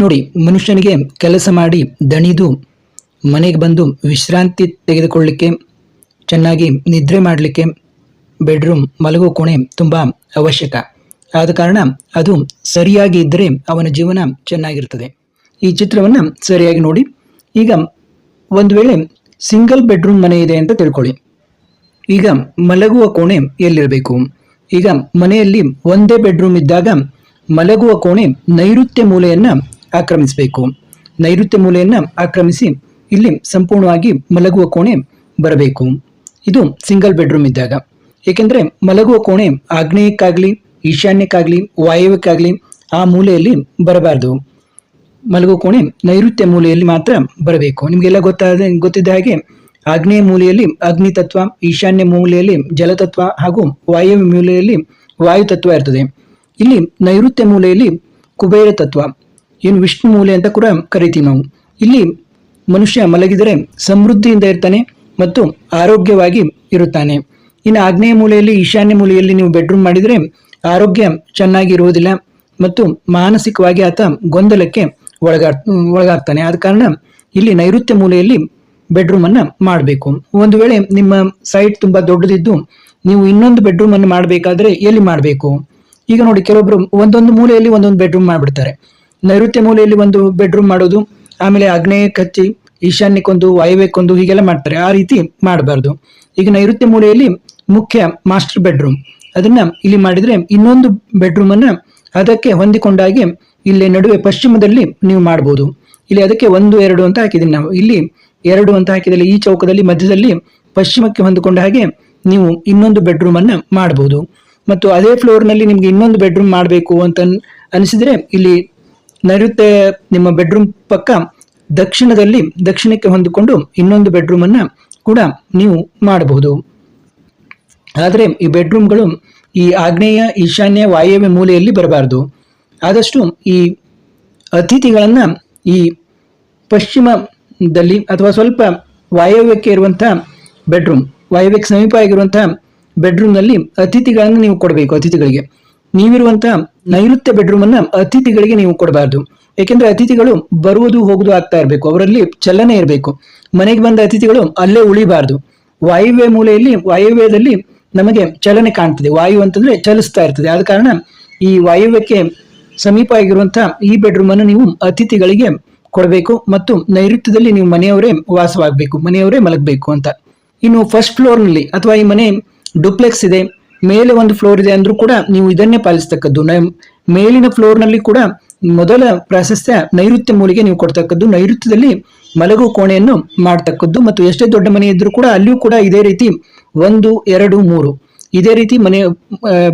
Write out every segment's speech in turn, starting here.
ನೋಡಿ, ಮನುಷ್ಯನಿಗೆ ಕೆಲಸ ಮಾಡಿ ದಣಿದು ಮನೆಗೆ ಬಂದು ವಿಶ್ರಾಂತಿ ತೆಗೆದುಕೊಳ್ಳಿಕ್ಕೆ, ಚೆನ್ನಾಗಿ ನಿದ್ರೆ ಮಾಡಲಿಕ್ಕೆ ಬೆಡ್ರೂಮ್ ಮಲಗೋ ಕೋಣೆ ತುಂಬ ಅವಶ್ಯಕ. ಆದ ಕಾರಣ ಅದು ಸರಿಯಾಗಿ ಇದ್ದರೆ ಅವನ ಜೀವನ ಚೆನ್ನಾಗಿರ್ತದೆ. ಈ ಚಿತ್ರವನ್ನು ಸರಿಯಾಗಿ ನೋಡಿ. ಈಗ ಒಂದು ವೇಳೆ ಸಿಂಗಲ್ ಬೆಡ್ರೂಮ್ ಮನೆ ಇದೆ ಅಂತ ತಿಳ್ಕೊಳ್ಳಿ. ಈಗ ಮಲಗುವ ಕೋಣೆ ಎಲ್ಲಿರಬೇಕು? ಈಗ ಮನೆಯಲ್ಲಿ ಒಂದೇ ಬೆಡ್ರೂಮ್ ಇದ್ದಾಗ ಮಲಗುವ ಕೋಣೆ ನೈಋತ್ಯ ಮೂಲೆಯನ್ನ ಆಕ್ರಮಿಸಬೇಕು. ನೈಋತ್ಯ ಮೂಲೆಯನ್ನು ಆಕ್ರಮಿಸಿ ಇಲ್ಲಿ ಸಂಪೂರ್ಣವಾಗಿ ಮಲಗುವ ಕೋಣೆ ಬರಬೇಕು. ಇದು ಸಿಂಗಲ್ ಬೆಡ್ರೂಮ್ ಇದ್ದಾಗ. ಏಕೆಂದರೆ ಮಲಗುವ ಕೋಣೆ ಆಗ್ನೇಯಕ್ಕಾಗಲಿ, ಈಶಾನ್ಯಕ್ಕಾಗಲಿ, ವಾಯುವ್ಯಕ್ಕಾಗಲಿ ಆ ಮೂಲೆಯಲ್ಲಿ ಬರಬಾರ್ದು. ಮಲಗುವ ಕೋಣೆ ನೈಋತ್ಯ ಮೂಲೆಯಲ್ಲಿ ಮಾತ್ರ ಬರಬೇಕು. ನಿಮಗೆಲ್ಲ ಗೊತ್ತಾದ, ಗೊತ್ತಿದ್ದ ಹಾಗೆ ಆಗ್ನೇಯ ಮೂಲೆಯಲ್ಲಿ ಅಗ್ನಿ ತತ್ವ ಈಶಾನ್ಯ ಮೂಲೆಯಲ್ಲಿ ಜಲತತ್ವ ಹಾಗೂ ವಾಯವ್ಯ ಮೂಲೆಯಲ್ಲಿ ವಾಯು ತತ್ವ ಇರ್ತದೆ. ಇಲ್ಲಿ ನೈಋತ್ಯ ಮೂಲೆಯಲ್ಲಿ ಕುಬೇರ ತತ್ವ ಏನು ವಿಷ್ಣು ಮೂಲೆ ಅಂತ ಕೂಡ ಕರಿತೀವಿ ನಾವು. ಇಲ್ಲಿ ಮನುಷ್ಯ ಮಲಗಿದರೆ ಸಮೃದ್ಧಿಯಿಂದ ಇರ್ತಾನೆ ಮತ್ತು ಆರೋಗ್ಯವಾಗಿ ಇರುತ್ತಾನೆ. ಇನ್ನು ಆಗ್ನೇಯ ಮೂಲೆಯಲ್ಲಿ, ಈಶಾನ್ಯ ಮೂಲೆಯಲ್ಲಿ ನೀವು ಬೆಡ್ರೂಮ್ ಮಾಡಿದರೆ ಆರೋಗ್ಯ ಚೆನ್ನಾಗಿ ಇರುವುದಿಲ್ಲ ಮತ್ತು ಮಾನಸಿಕವಾಗಿ ಆತ ಗೊಂದಲಕ್ಕೆ ಒಳಗಾ ಒಳಗಾಗ್ತಾನೆ. ಆದ ಕಾರಣ ಇಲ್ಲಿ ನೈಋತ್ಯ ಮೂಲೆಯಲ್ಲಿ ಬೆಡ್ರೂಮ್ ಅನ್ನ ಮಾಡಬೇಕು. ಒಂದು ವೇಳೆ ನಿಮ್ಮ ಸೈಟ್ ತುಂಬಾ ದೊಡ್ಡದಿದ್ದು ನೀವು ಇನ್ನೊಂದು ಬೆಡ್ರೂಮ್ ಅನ್ನು ಮಾಡಬೇಕಾದ್ರೆ ಎಲ್ಲಿ ಮಾಡಬೇಕು? ಈಗ ನೋಡಿ ಕೆಲವೊಬ್ಬರು ಒಂದೊಂದು ಮೂಲೆಯಲ್ಲಿ ಒಂದೊಂದು ಬೆಡ್ರೂಮ್ ಮಾಡಿಬಿಡ್ತಾರೆ. ನೈಋತ್ಯ ಮೂಲೆಯಲ್ಲಿ ಒಂದು ಬೆಡ್ರೂಮ್ ಮಾಡೋದು, ಆಮೇಲೆ ಆಗ್ನೇಯಕ್ಕೆ ಹಚ್ಚಿ ಈಶಾನ್ಯಕ್ಕೊಂದು ವಾಯುವ್ಯಕ್ಕೊಂದು ಹೀಗೆಲ್ಲ ಮಾಡ್ತಾರೆ. ಆ ರೀತಿ ಮಾಡಬಾರ್ದು. ಈಗ ನೈಋತ್ಯ ಮೂಲೆಯಲ್ಲಿ ಮುಖ್ಯ ಮಾಸ್ಟರ್ ಬೆಡ್ರೂಮ್ ಅದನ್ನ ಇಲ್ಲಿ ಮಾಡಿದ್ರೆ ಇನ್ನೊಂದು ಬೆಡ್ರೂಮ್ ಅನ್ನ ಅದಕ್ಕೆ ಹೊಂದಿಕೊಂಡಾಗೆ ಇಲ್ಲಿ ನಡುವೆ ಪಶ್ಚಿಮದಲ್ಲಿ ನೀವು ಮಾಡಬಹುದು ಇಲ್ಲಿ ಅದಕ್ಕೆ ಒಂದು, ಎರಡು ಅಂತ ಹಾಕಿದೀನಿ ನಾವು. ಇಲ್ಲಿ ಎರಡು ಅಂತ ಹಾಕಿದಲ್ಲಿ ಈ ಚೌಕದಲ್ಲಿ, ಮಧ್ಯದಲ್ಲಿ ಪಶ್ಚಿಮಕ್ಕೆ ಹೊಂದಿಕೊಂಡ ಹಾಗೆ ನೀವು ಇನ್ನೊಂದು ಬೆಡ್ರೂಮ್ ಅನ್ನ ಮಾಡಬಹುದು ಮತ್ತು ಅದೇ ಫ್ಲೋರ್ನಲ್ಲಿ ನಿಮ್ಗೆ ಇನ್ನೊಂದು ಬೆಡ್ರೂಮ್ ಮಾಡಬೇಕು ಅಂತ ಅನಿಸಿದ್ರೆ ಇಲ್ಲಿ ನೈಋತ್ಯ ನಿಮ್ಮ ಬೆಡ್ರೂಮ್ ಪಕ್ಕ ದಕ್ಷಿಣದಲ್ಲಿ ದಕ್ಷಿಣಕ್ಕೆ ಹೊಂದಿಕೊಂಡು ಇನ್ನೊಂದು ಬೆಡ್ರೂಮ್ ಅನ್ನ ಕೂಡ ನೀವು ಮಾಡಬಹುದು. ಆದರೆ ಈ ಬೆಡ್ರೂಮ್ಗಳು ಈ ಆಗ್ನೇಯ ಈಶಾನ್ಯ ವಾಯವ್ಯ ಮೂಲೆಯಲ್ಲಿ ಬರಬಾರದು. ಆದಷ್ಟು ಈ ಅತಿಥಿಗಳನ್ನು ಈ ಪಶ್ಚಿಮದಲ್ಲಿ ಅಥವಾ ಸ್ವಲ್ಪ ವಾಯವ್ಯಕ್ಕೆ ಇರುವಂಥ ಬೆಡ್ರೂಮ್ ವಾಯವ್ಯಕ್ಕೆ ಸಮೀಪ ಆಗಿರುವಂಥ ಬೆಡ್ರೂಮ್ನಲ್ಲಿ ಅತಿಥಿಗಳನ್ನು ನೀವು ಕೊಡಬೇಕು, ಅತಿಥಿಗಳಿಗೆ. ನೀವಿರುವಂತಹ ನೈಋತ್ಯ ಬೆಡ್ರೂಮ್ ಅನ್ನ ಅತಿಥಿಗಳಿಗೆ ನೀವು ಕೊಡಬಾರ್ದು. ಏಕೆಂದ್ರೆ ಅತಿಥಿಗಳು ಬರುವುದು ಹೋಗುದು ಆಗ್ತಾ ಇರಬೇಕು. ಅವರಲ್ಲಿ ಚಲನೆ ಇರಬೇಕು. ಮನೆಗೆ ಬಂದ ಅತಿಥಿಗಳು ಅಲ್ಲೇ ಉಳಿಬಾರ್ದು. ವಾಯುವ್ಯ ಮೂಲೆಯಲ್ಲಿ, ವಾಯುವ್ಯದಲ್ಲಿ ನಮಗೆ ಚಲನೆ ಕಾಣ್ತದೆ. ವಾಯು ಅಂತಂದ್ರೆ ಚಲಿಸ್ತಾ ಇರ್ತದೆ. ಆದ ಕಾರಣ ಈ ವಾಯುವ್ಯಕ್ಕೆ ಸಮೀಪ ಆಗಿರುವಂತಹ ಈ ಬೆಡ್ರೂಮ್ ಅನ್ನು ನೀವು ಅತಿಥಿಗಳಿಗೆ ಕೊಡಬೇಕು ಮತ್ತು ನೈಋತ್ಯದಲ್ಲಿ ನೀವು ಮನೆಯವರೇ ವಾಸವಾಗಬೇಕು, ಮನೆಯವರೇ ಮಲಗಬೇಕು ಅಂತ. ಇನ್ನು ಫಸ್ಟ್ ಫ್ಲೋರ್ನಲ್ಲಿ ಅಥವಾ ಈ ಮನೆ ಡುಪ್ಲೆಕ್ಸ್ ಇದೆ. ಮೇಲೆ ಒಂದು ಫ್ಲೋರ್ ಇದೆ ಅಂದ್ರೂ ಕೂಡ ನೀವು ಇದನ್ನೇ ಪಾಲಿಸ್ತಕ್ಕದ್ದು. ಮೇಲಿನ ಫ್ಲೋರ್ನಲ್ಲಿ ಕೂಡ ಮೊದಲ ಪ್ರಾಶಸ್ತ್ಯ ನೈಋತ್ಯ ಮೂಲಿಗೆ ನೀವು ಕೊಡ್ತಕ್ಕದ್ದು. ನೈಋತ್ಯದಲ್ಲಿ ಮಲಗು ಕೋಣೆಯನ್ನು ಮಾಡ್ತಕ್ಕದ್ದು. ಮತ್ತು ಎಷ್ಟೇ ದೊಡ್ಡ ಮನೆ ಇದ್ರೂ ಕೂಡ ಅಲ್ಲಿಯೂ ಕೂಡ ಇದೇ ರೀತಿ ಒಂದು, ಎರಡು, ಮೂರು ಇದೇ ರೀತಿ ಮನೆ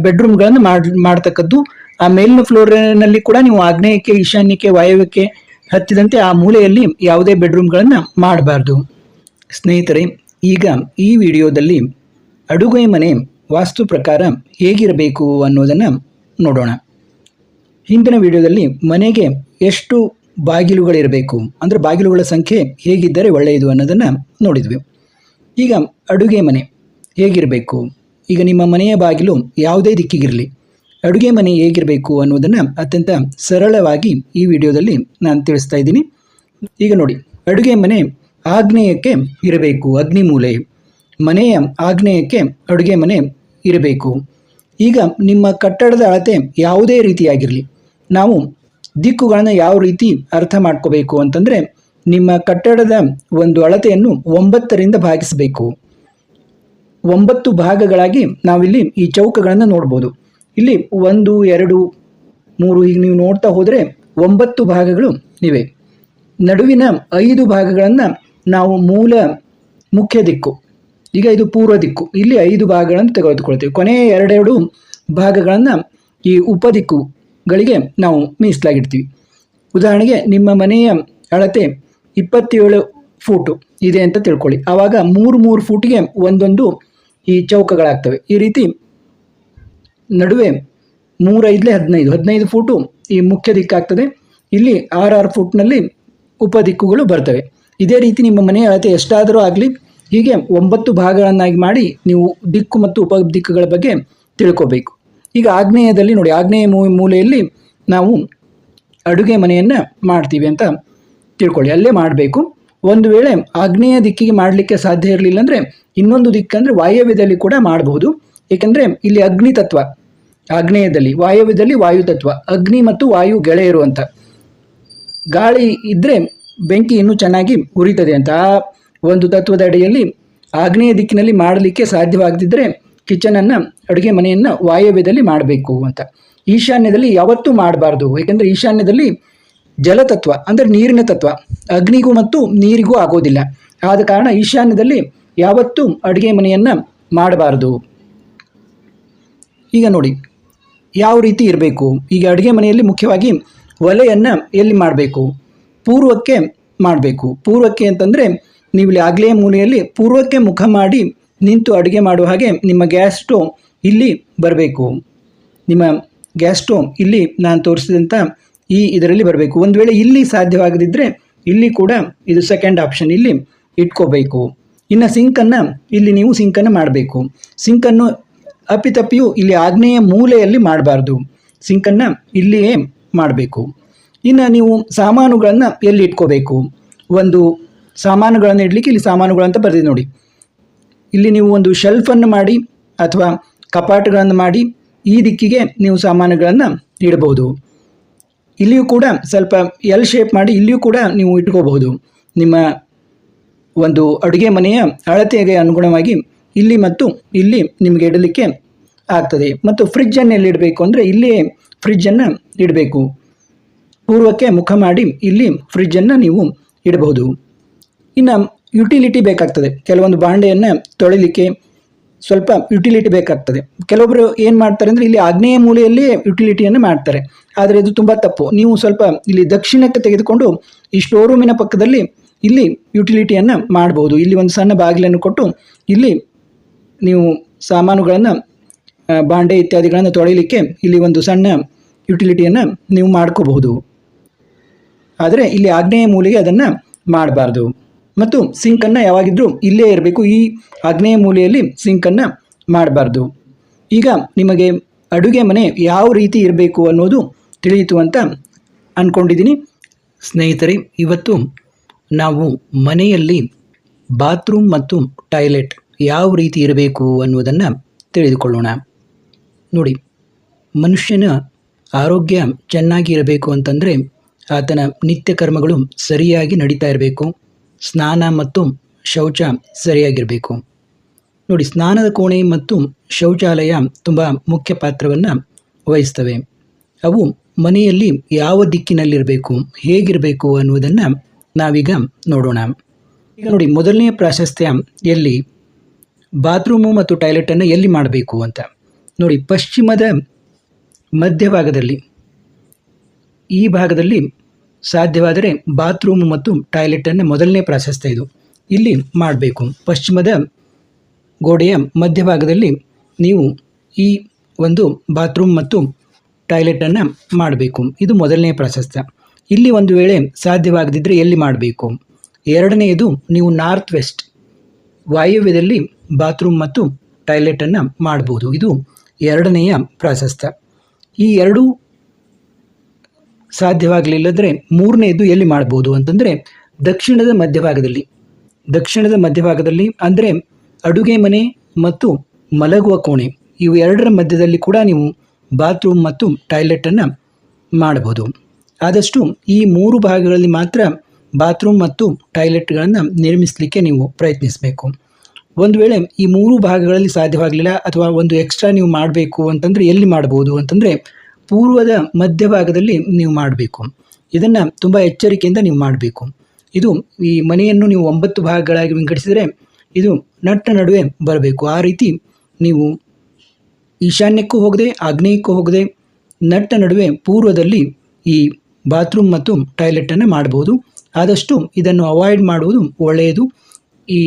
ಬೆಡ್ರೂಮ್ಗಳನ್ನು ಮಾಡ್, ಮಾಡ್ತಕ್ಕದ್ದು. ಆ ಮೇಲಿನ ಫ್ಲೋರ್ನಲ್ಲಿ ಕೂಡ ನೀವು ಆಗ್ನೇಯಕ್ಕೆ, ಈಶಾನ್ಯಕ್ಕೆ, ವಾಯವ್ಯಕ್ಕೆ ಹತ್ತಿದಂತೆ ಆ ಮೂಲೆಯಲ್ಲಿ ಯಾವುದೇ ಬೆಡ್ರೂಮ್ಗಳನ್ನು ಮಾಡಬಾರ್ದು. ಸ್ನೇಹಿತರೆ, ಈಗ ಈ ವಿಡಿಯೋದಲ್ಲಿ ಅಡುಗೆ ಮನೆ ವಾಸ್ತು ಪ್ರಕಾರ ಹೇಗಿರಬೇಕು ಅನ್ನೋದನ್ನು ನೋಡೋಣ. ಹಿಂದಿನ ವಿಡಿಯೋದಲ್ಲಿ ಮನೆಗೆ ಎಷ್ಟು ಬಾಗಿಲುಗಳಿರಬೇಕು, ಅಂದರೆ ಬಾಗಿಲುಗಳ ಸಂಖ್ಯೆ ಹೇಗಿದ್ದರೆ ಒಳ್ಳೆಯದು ಅನ್ನೋದನ್ನು ನೋಡಿದ್ವಿ. ಈಗ ಅಡುಗೆ ಮನೆ ಹೇಗಿರಬೇಕು, ಈಗ ನಿಮ್ಮ ಮನೆಯ ಬಾಗಿಲು ಯಾವುದೇ ದಿಕ್ಕಿಗಿರಲಿ, ಅಡುಗೆ ಮನೆ ಹೇಗಿರಬೇಕು ಅನ್ನೋದನ್ನು ಅತ್ಯಂತ ಸರಳವಾಗಿ ಈ ವಿಡಿಯೋದಲ್ಲಿ ನಾನು ತಿಳಿಸ್ತಾ ಇದ್ದೀನಿ. ಈಗ ನೋಡಿ, ಅಡುಗೆ ಮನೆ ಆಗ್ನೇಯಕ್ಕೆ ಇರಬೇಕು ಅಗ್ನಿ ಮೂಲೆ ಮನೆಯ ಆಗ್ನೇಯಕ್ಕೆ ಅಡುಗೆ ಮನೆ ಇರಬೇಕು. ಈಗ ನಿಮ್ಮ ಕಟ್ಟಡದ ಅಳತೆ ಯಾವುದೇ ರೀತಿಯಾಗಿರಲಿ, ನಾವು ದಿಕ್ಕುಗಳನ್ನು ಯಾವ ರೀತಿ ಅರ್ಥ ಮಾಡ್ಕೋಬೇಕು ಅಂತಂದರೆ ನಿಮ್ಮ ಕಟ್ಟಡದ ಒಂದು ಅಳತೆಯನ್ನು ಒಂಬತ್ತರಿಂದ ಭಾಗಿಸಬೇಕು. ಒಂಬತ್ತು ಭಾಗಗಳಾಗಿ ನಾವಿಲ್ಲಿ ಈ ಚೌಕಗಳನ್ನು ನೋಡ್ಬೋದು. ಇಲ್ಲಿ ಒಂದು, ಎರಡು, ಮೂರು ಈಗ ನೀವು ನೋಡ್ತಾ ಹೋದರೆ ಒಂಬತ್ತು ಭಾಗಗಳು ಇವೆ. ನಡುವಿನ ಐದು ಭಾಗಗಳನ್ನು ನಾವು ಮೂಲ ಮುಖ್ಯ ದಿಕ್ಕು ಈಗ ಇದು ಪೂರ್ವ ದಿಕ್ಕು. ಇಲ್ಲಿ ಐದು ಭಾಗಗಳನ್ನು ತೆಗೆದುಕೊಳ್ತೀವಿ ಕೊನೆಯ ಎರಡೆರಡು ಭಾಗಗಳನ್ನು ಈ ಉಪದಿಕ್ಕುಗಳಿಗೆ ನಾವು ಮೀಸಲಾಗಿಡ್ತೀವಿ. ಉದಾಹರಣೆಗೆ ನಿಮ್ಮ ಮನೆಯ ಅಳತೆ ಇಪ್ಪತ್ತೇಳು ಫೂಟು ಇದೆ ಅಂತ ತಿಳ್ಕೊಳ್ಳಿ. ಆವಾಗ ಮೂರು ಮೂರು ಫೂಟಿಗೆ ಒಂದೊಂದು ಈ ಚೌಕಗಳಾಗ್ತವೆ. ಈ ರೀತಿ ನಡುವೆ ಮೂರೈದಲೇ ಹದಿನೈದು. ಹದಿನೈದು ಫೂಟು ಈ ಮುಖ್ಯ ದಿಕ್ಕಾಗ್ತದೆ. ಇಲ್ಲಿ ಆರು ಆರು ಉಪ ಉಪದಿಕ್ಕುಗಳು ಬರ್ತವೆ. ಇದೇ ರೀತಿ ನಿಮ್ಮ ಮನೆಯ ಅಳತೆ ಎಷ್ಟಾದರೂ ಆಗಲಿ ಹೀಗೆ ಒಂಬತ್ತು ಭಾಗಗಳನ್ನಾಗಿ ಮಾಡಿ ನೀವು ದಿಕ್ಕು ಮತ್ತು ಉಪ ದಿಕ್ಕುಗಳ ಬಗ್ಗೆ ತಿಳ್ಕೋಬೇಕು. ಈಗ ಆಗ್ನೇಯದಲ್ಲಿ ನೋಡಿ, ಆಗ್ನೇಯ ಮೂಲೆಯಲ್ಲಿ ನಾವು ಅಡುಗೆ ಮನೆಯನ್ನು ಮಾಡ್ತೀವಿ ಅಂತ ತಿಳ್ಕೊಳ್ಳಿ. ಅಲ್ಲೇ ಮಾಡಬೇಕು. ಒಂದು ವೇಳೆ ಆಗ್ನೇಯ ದಿಕ್ಕಿಗೆ ಮಾಡಲಿಕ್ಕೆ ಸಾಧ್ಯ ಇರಲಿಲ್ಲ ಅಂದರೆ ಇನ್ನೊಂದು ದಿಕ್ಕಂದರೆ ವಾಯವ್ಯದಲ್ಲಿ ಕೂಡ ಮಾಡಬಹುದು ಏಕೆಂದರೆ ಇಲ್ಲಿ ಅಗ್ನಿ ತತ್ವ, ಆಗ್ನೇಯದಲ್ಲಿ, ವಾಯವ್ಯದಲ್ಲಿ ವಾಯು ತತ್ವ, ಅಗ್ನಿ ಮತ್ತು ವಾಯು ಗೆಳೆಯರು ಅಂತ. ಗಾಳಿ ಇದ್ದರೆ ಬೆಂಕಿ ಇನ್ನೂ ಚೆನ್ನಾಗಿ ಉರಿತದೆ ಅಂತ. ಆ ಒಂದು ತತ್ವದ ಅಡಿಯಲ್ಲಿ ಆಗ್ನೇಯ ದಿಕ್ಕಿನಲ್ಲಿ ಮಾಡಲಿಕ್ಕೆ ಸಾಧ್ಯವಾಗದಿದ್ದರೆ ಕಿಚನನ್ನು ಅಡುಗೆ ಮನೆಯನ್ನು ವಾಯವ್ಯದಲ್ಲಿ ಮಾಡಬೇಕು ಅಂತ. ಈಶಾನ್ಯದಲ್ಲಿ ಯಾವತ್ತೂ ಮಾಡಬಾರ್ದು. ಏಕೆಂದರೆ ಈಶಾನ್ಯದಲ್ಲಿ ಜಲತತ್ವ, ಅಂದರೆ ನೀರಿನ ತತ್ವ, ಅಗ್ನಿಗೂ ಮತ್ತು ನೀರಿಗೂ ಆಗೋದಿಲ್ಲ. ಆದ ಕಾರಣ ಈಶಾನ್ಯದಲ್ಲಿ ಯಾವತ್ತೂ ಅಡುಗೆ ಮನೆಯನ್ನು ಮಾಡಬಾರ್ದು. ಈಗ ನೋಡಿ, ಯಾವ ರೀತಿ ಇರಬೇಕು? ಈಗ ಅಡುಗೆ ಮನೆಯಲ್ಲಿ ಮುಖ್ಯವಾಗಿ ಒಲೆಯನ್ನು ಎಲ್ಲಿ ಮಾಡಬೇಕು? ಪೂರ್ವಕ್ಕೆ ಮಾಡಬೇಕು. ಪೂರ್ವಕ್ಕೆ ಅಂತಂದರೆ ನೀವು ಇಲ್ಲಿ ಆಗ್ಲೇ ಮೂಲೆಯಲ್ಲಿ ಪೂರ್ವಕ್ಕೆ ಮುಖ ಮಾಡಿ ನಿಂತು ಅಡುಗೆ ಮಾಡುವ ಹಾಗೆ ನಿಮ್ಮ ಗ್ಯಾಸ್ ಸ್ಟೋವ್ ಇಲ್ಲಿ ಬರಬೇಕು. ನಿಮ್ಮ ಗ್ಯಾಸ್ ಸ್ಟೋವ್ ಇಲ್ಲಿ ನಾನು ತೋರಿಸಿದಂಥ ಈ ಇದರಲ್ಲಿ ಬರಬೇಕು. ಒಂದು ವೇಳೆ ಇಲ್ಲಿ ಸಾಧ್ಯವಾಗದಿದ್ದರೆ ಇಲ್ಲಿ ಕೂಡ ಇದು ಸೆಕೆಂಡ್ ಆಪ್ಷನ್ ಇಲ್ಲಿ ಇಟ್ಕೋಬೇಕು. ಇನ್ನು ಸಿಂಕನ್ನು ಇಲ್ಲಿ ನೀವು ಸಿಂಕನ್ನು ಮಾಡಬೇಕು. ಸಿಂಕನ್ನು ಅಪ್ಪಿತಪ್ಪಿಯೂ ಇಲ್ಲಿ ಆಗ್ನೇಯ ಮೂಲೆಯಲ್ಲಿ ಮಾಡಬಾರ್ದು. ಸಿಂಕನ್ನು ಇಲ್ಲಿಯೇ ಮಾಡಬೇಕು. ಇನ್ನು ನೀವು ಸಾಮಾನುಗಳನ್ನು ಎಲ್ಲಿ ಇಟ್ಕೋಬೇಕು? ಒಂದು ಸಾಮಾನುಗಳನ್ನು ಇಡಲಿಕ್ಕೆ, ಇಲ್ಲಿ ಸಾಮಾನುಗಳು ಅಂತ ಬರೆದಿದೆ ನೋಡಿ. ಇಲ್ಲಿ ನೀವು ಒಂದು ಶೆಲ್ಫನ್ನು ಮಾಡಿ, ಅಥವಾ ಕಪಾಟುಗಳನ್ನು ಮಾಡಿ, ಈ ದಿಕ್ಕಿಗೆ ನೀವು ಸಾಮಾನುಗಳನ್ನು ಇಡಬಹುದು. ಇಲ್ಲಿಯೂ ಕೂಡ ಸ್ವಲ್ಪ ಎಲ್ ಶೇಪ್ ಮಾಡಿ, ಇಲ್ಲಿಯೂ ಕೂಡ ನೀವು ಇಟ್ಕೋಬಹುದು. ನಿಮ್ಮ ಒಂದು ಅಡುಗೆ ಮನೆಯ ಅಳತೆಗೆ ಅನುಗುಣವಾಗಿ ಇಲ್ಲಿ ಮತ್ತು ಇಲ್ಲಿ ನಿಮಗೆ ಇಡಲಿಕ್ಕೆ ಆಗ್ತದೆ. ಮತ್ತು ಫ್ರಿಜ್ಜನ್ನು ಎಲ್ಲಿ ಇಡಬೇಕು ಅಂದರೆ, ಇಲ್ಲಿಯೇ ಫ್ರಿಜ್ಜನ್ನು ಇಡಬೇಕು. ಪೂರ್ವಕ್ಕೆ ಮುಖ ಮಾಡಿ, ಇಲ್ಲಿ ಫ್ರಿಜ್ಜನ್ನು ನೀವು ಇಡಬಹುದು. ಇನ್ನು ಯುಟಿಲಿಟಿ ಬೇಕಾಗ್ತದೆ. ಕೆಲವೊಂದು ಬಾಂಡೆಯನ್ನು ತೊಳಿಲಿಕ್ಕೆ ಸ್ವಲ್ಪ ಯುಟಿಲಿಟಿ ಬೇಕಾಗ್ತದೆ. ಕೆಲವೊಬ್ಬರು ಏನು ಮಾಡ್ತಾರೆ ಅಂದರೆ ಇಲ್ಲಿ ಆಗ್ನೇಯ ಮೂಲೆಯಲ್ಲಿ ಯುಟಿಲಿಟಿಯನ್ನು ಮಾಡ್ತಾರೆ. ಆದರೆ ಇದು ತುಂಬ ತಪ್ಪು. ನೀವು ಸ್ವಲ್ಪ ಇಲ್ಲಿ ದಕ್ಷಿಣಕ್ಕೆ ತೆಗೆದುಕೊಂಡು ಈ ಸ್ಟೋರೂಮಿನ ಪಕ್ಕದಲ್ಲಿ ಇಲ್ಲಿ ಯುಟಿಲಿಟಿಯನ್ನು ಮಾಡ್ಬೋದು. ಇಲ್ಲಿ ಒಂದು ಸಣ್ಣ ಬಾಗಿಲನ್ನು ಕೊಟ್ಟು ಇಲ್ಲಿ ನೀವು ಸಾಮಾನುಗಳನ್ನು ಬಾಂಡೆ ಇತ್ಯಾದಿಗಳನ್ನು ತೊಳೆಯಲಿಕ್ಕೆ ಇಲ್ಲಿ ಒಂದು ಸಣ್ಣ ಯುಟಿಲಿಟಿಯನ್ನು ನೀವು ಮಾಡ್ಕೋಬಹುದು. ಆದರೆ ಇಲ್ಲಿ ಆಗ್ನೇಯ ಮೂಲೆಗೆ ಅದನ್ನು ಮಾಡಬಾರ್ದು. ಮತ್ತು ಸಿಂಕನ್ನು ಯಾವಾಗಿದ್ರೂ ಇಲ್ಲೇ ಇರಬೇಕು. ಈ ಆಗ್ನೇಯ ಮೂಲೆಯಲ್ಲಿ ಸಿಂಕನ್ನು ಮಾಡಬಾರ್ದು. ಈಗ ನಿಮಗೆ ಅಡುಗೆ ಮನೆ ಯಾವ ರೀತಿ ಇರಬೇಕು ಅನ್ನೋದು ತಿಳಿಯಿತು ಅಂತ ಅಂದ್ಕೊಂಡಿದ್ದೀನಿ ಸ್ನೇಹಿತರೆ, ಇವತ್ತು ನಾವು ಮನೆಯಲ್ಲಿ ಬಾತ್ರೂಮ್ ಮತ್ತು ಟಾಯ್ಲೆಟ್ ಯಾವ ರೀತಿ ಇರಬೇಕು ಅನ್ನೋದನ್ನು ತಿಳಿದುಕೊಳ್ಳೋಣ. ನೋಡಿ, ಮನುಷ್ಯನ ಆರೋಗ್ಯ ಚೆನ್ನಾಗಿ ಇರಬೇಕು ಅಂತಂದರೆ ಆತನ ನಿತ್ಯ ಕರ್ಮಗಳು ಸರಿಯಾಗಿ ನಡೀತಾ ಇರಬೇಕು. ಸ್ನಾನ ಮತ್ತು ಶೌಚ ಸರಿಯಾಗಿರಬೇಕು. ನೋಡಿ, ಸ್ನಾನದ ಕೋಣೆ ಮತ್ತು ಶೌಚಾಲಯ ತುಂಬ ಮುಖ್ಯ ಪಾತ್ರವನ್ನು ವಹಿಸ್ತವೆ. ಅವು ಮನೆಯಲ್ಲಿ ಯಾವ ದಿಕ್ಕಿನಲ್ಲಿರಬೇಕು, ಹೇಗಿರಬೇಕು ಅನ್ನುವುದನ್ನು ನಾವೀಗ ನೋಡೋಣ. ಈಗ ನೋಡಿ ಮೊದಲನೆಯ ಪ್ರಾಶಸ್ತ್ಯ ಎಲ್ಲಿ? ಬಾತ್ರೂಮು ಮತ್ತು ಟಾಯ್ಲೆಟನ್ನು ಎಲ್ಲಿ ಮಾಡಬೇಕು ಅಂತ. ನೋಡಿ, ಪಶ್ಚಿಮದ ಮಧ್ಯಭಾಗದಲ್ಲಿ, ಈ ಭಾಗದಲ್ಲಿ ಸಾಧ್ಯವಾದರೆ ಬಾತ್ರೂಮ್ ಮತ್ತು ಟಾಯ್ಲೆಟನ್ನು ಮೊದಲನೇ ಪ್ರಾಶಸ್ತ್ಯ ಇದು. ಇಲ್ಲಿ ಮಾಡಬೇಕು. ಪಶ್ಚಿಮದ ಗೋಡೆಯ ಮಧ್ಯಭಾಗದಲ್ಲಿ ನೀವು ಈ ಒಂದು ಬಾತ್ರೂಮ್ ಮತ್ತು ಟಾಯ್ಲೆಟನ್ನು ಮಾಡಬೇಕು. ಇದು ಮೊದಲನೇ ಪ್ರಾಶಸ್ತ್ಯ ಇಲ್ಲಿ ಒಂದು ವೇಳೆ ಸಾಧ್ಯವಾಗದಿದ್ದರೆ ಎಲ್ಲಿ ಮಾಡಬೇಕು? ಎರಡನೆಯದು ನೀವು ನಾರ್ತ್ ವೆಸ್ಟ್ ವಾಯುವ್ಯದಲ್ಲಿ ಬಾತ್ರೂಮ್ ಮತ್ತು ಟಾಯ್ಲೆಟನ್ನು ಮಾಡ್ಬೋದು. ಇದು ಎರಡನೆಯ ಪ್ರಾಶಸ್ತ್ಯ ಈ ಎರಡೂ ಸಾಧ್ಯವಾಗಲಿಲ್ಲದ್ರೆ ಮೂರನೆಯದು ಎಲ್ಲಿ ಮಾಡ್ಬೋದು ಅಂತಂದರೆ ದಕ್ಷಿಣದ ಮಧ್ಯಭಾಗದಲ್ಲಿ. ದಕ್ಷಿಣದ ಮಧ್ಯಭಾಗದಲ್ಲಿ ಅಂದರೆ ಅಡುಗೆ ಮನೆ ಮತ್ತು ಮಲಗುವ ಕೋಣೆ. ಇವು ಎರಡರ ಮಧ್ಯದಲ್ಲಿ ಕೂಡ ನೀವು ಬಾತ್ರೂಮ್ ಮತ್ತು ಟಾಯ್ಲೆಟನ್ನು ಮಾಡಬಹುದು ಆದಷ್ಟು ಈ ಮೂರು ಭಾಗಗಳಲ್ಲಿ ಮಾತ್ರ ಬಾತ್ರೂಮ್ ಮತ್ತು ಟಾಯ್ಲೆಟ್ಗಳನ್ನು ನಿರ್ಮಿಸಲಿಕ್ಕೆ ನೀವು ಪ್ರಯತ್ನಿಸಬೇಕು. ಒಂದು ವೇಳೆ ಈ ಮೂರು ಭಾಗಗಳಲ್ಲಿ ಸಾಧ್ಯವಾಗಲಿಲ್ಲ ಅಥವಾ ಒಂದು ಎಕ್ಸ್ಟ್ರಾ ನೀವು ಮಾಡಬೇಕು ಅಂತಂದರೆ ಎಲ್ಲಿ ಮಾಡ್ಬೋದು ಅಂತಂದರೆ ಪೂರ್ವದ ಮಧ್ಯಭಾಗದಲ್ಲಿ ನೀವು ಮಾಡಬೇಕು. ಇದನ್ನು ತುಂಬ ಎಚ್ಚರಿಕೆಯಿಂದ ನೀವು ಮಾಡಬೇಕು. ಇದು ಈ ಮನೆಯನ್ನು ನೀವು ಒಂಬತ್ತು ಭಾಗಗಳಾಗಿ ವಿಂಗಡಿಸಿದರೆ ಇದು ನಟ್ಟ ನಡುವೆ ಬರಬೇಕು. ಆ ರೀತಿ ನೀವು ಈಶಾನ್ಯಕ್ಕೂ ಹೋಗದೆ, ಆಗ್ನೇಯಕ್ಕೂ ಹೋಗದೆ ನಟ್ಟ ನಡುವೆ ಪೂರ್ವದಲ್ಲಿ ಈ ಬಾತ್ರೂಮ್ ಮತ್ತು ಟಾಯ್ಲೆಟನ್ನು ಮಾಡ್ಬೋದು ಆದಷ್ಟು ಇದನ್ನು ಅವಾಯ್ಡ್ ಮಾಡುವುದು ಒಳ್ಳೆಯದು. ಈ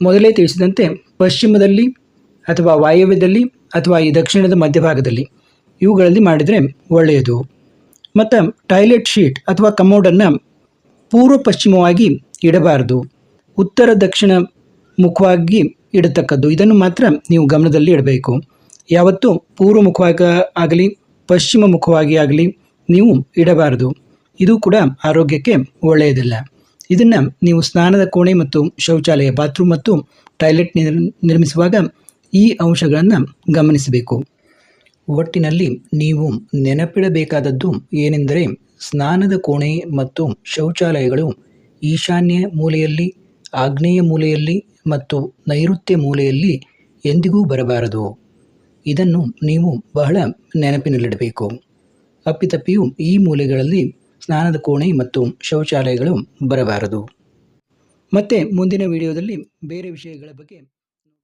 ಮೊದಲೇ ತಿಳಿಸಿದಂತೆ ಪಶ್ಚಿಮದಲ್ಲಿ ಅಥವಾ ವಾಯವ್ಯದಲ್ಲಿ ಅಥವಾ ಈ ದಕ್ಷಿಣದ ಮಧ್ಯಭಾಗದಲ್ಲಿ ಇವುಗಳಲ್ಲಿ ಮಾಡಿದರೆ ಒಳ್ಳೆಯದು. ಮತ್ತು ಟಾಯ್ಲೆಟ್ ಶೀಟ್ ಅಥವಾ ಕಮೋಡನ್ನು ಪೂರ್ವ ಪಶ್ಚಿಮವಾಗಿ ಇಡಬಾರದು. ಉತ್ತರ ದಕ್ಷಿಣ ಮುಖವಾಗಿ ಇಡತಕ್ಕದ್ದು. ಇದನ್ನು ಮಾತ್ರ ನೀವು ಗಮನದಲ್ಲಿ ಇಡಬೇಕು. ಯಾವತ್ತೂ ಪೂರ್ವ ಮುಖವಾಗಿ ಆಗಲಿ, ಪಶ್ಚಿಮ ಮುಖವಾಗಿ ಆಗಲಿ ನೀವು ಇಡಬಾರದು. ಇದು ಕೂಡ ಆರೋಗ್ಯಕ್ಕೆ ಒಳ್ಳೆಯದಿಲ್ಲ. ಇದನ್ನು ನೀವು ಸ್ನಾನದ ಕೋಣೆ ಮತ್ತು ಶೌಚಾಲಯ, ಬಾತ್ರೂಮ್ ಮತ್ತು ಟಾಯ್ಲೆಟ್ ನಿರ್, ನಿರ್ಮಿಸುವಾಗ ಈ ಅಂಶಗಳನ್ನು ಗಮನಿಸಬೇಕು. ಒಟ್ಟಿನಲ್ಲಿ ನೀವು ನೆನಪಿಡಬೇಕಾದದ್ದು ಏನೆಂದರೆ ಸ್ನಾನದ ಕೋಣೆ ಮತ್ತು ಶೌಚಾಲಯಗಳು ಈಶಾನ್ಯ ಮೂಲೆಯಲ್ಲಿ, ಆಗ್ನೇಯ ಮೂಲೆಯಲ್ಲಿ ಮತ್ತು ನೈಋತ್ಯ ಮೂಲೆಯಲ್ಲಿ ಎಂದಿಗೂ ಬರಬಾರದು. ಇದನ್ನು ನೀವು ಬಹಳ ನೆನಪಿನಲ್ಲಿಡಬೇಕು. ಅಪ್ಪಿತಪ್ಪಿಯು ಈ ಮೂಲೆಗಳಲ್ಲಿ ಸ್ನಾನದ ಕೋಣೆ ಮತ್ತು ಶೌಚಾಲಯಗಳು ಬರಬಾರದು. ಮತ್ತೆ ಮುಂದಿನ ವಿಡಿಯೋದಲ್ಲಿ ಬೇರೆ ವಿಷಯಗಳ ಬಗ್ಗೆ